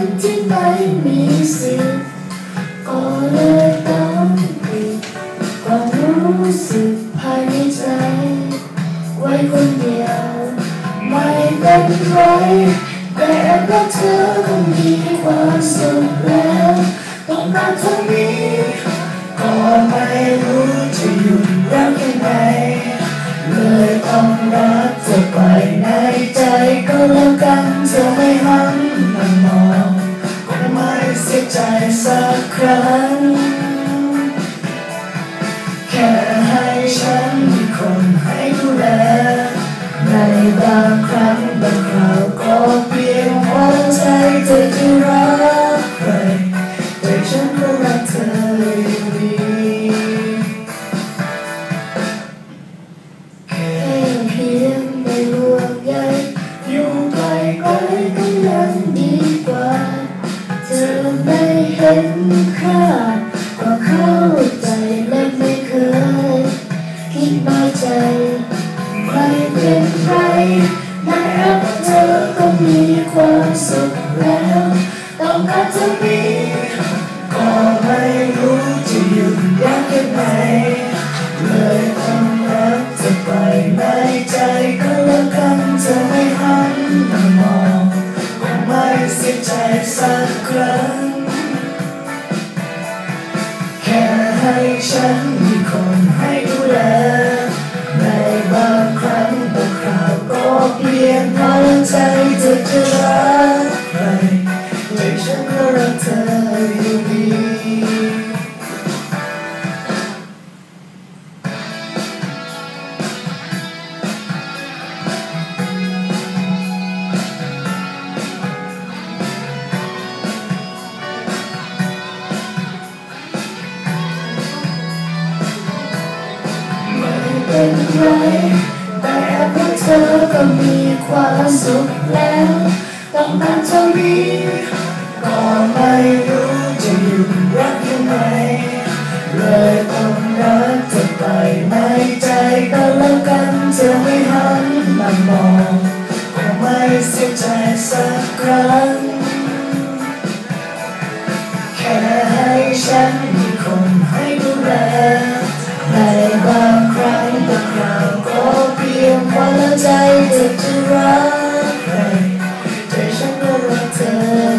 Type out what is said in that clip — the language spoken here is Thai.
นที่ไม่มีสิทธิ์ก็เลยต้องปิดความรู้สึกภายในใจ ไว้คนเดียว ไม่เป็นไรแต่ว่าเธอคงมีความสุขแล้วต้องการเท่านี้ก็ไม่รู้จะหยุดรักยังไงเลยต้องรักเธอไปในใจก็แล้ว ใจสักครั้ง แค่ให้ฉันมีคน ไม่เห็นค่าก็เข้าใจและไม่เคย คิดน้อยใจ ไม่เป็นไรแม้รับเธอก็มีความสุขแล้ว ต้องการจะมีก็ไม่รู้จะอยุ ฉัน เป็นไรแต่พวกเธอก็มีความสุขแล้วต้องการเท่านี้ก็ไม่รู้จะหยุดรักยังไงเลยต้องรักเธอไปในใจก็แล้วกันเธอไม่หันมามองคงไม่เสียใจสักครั้งแค่ให้ฉัน tell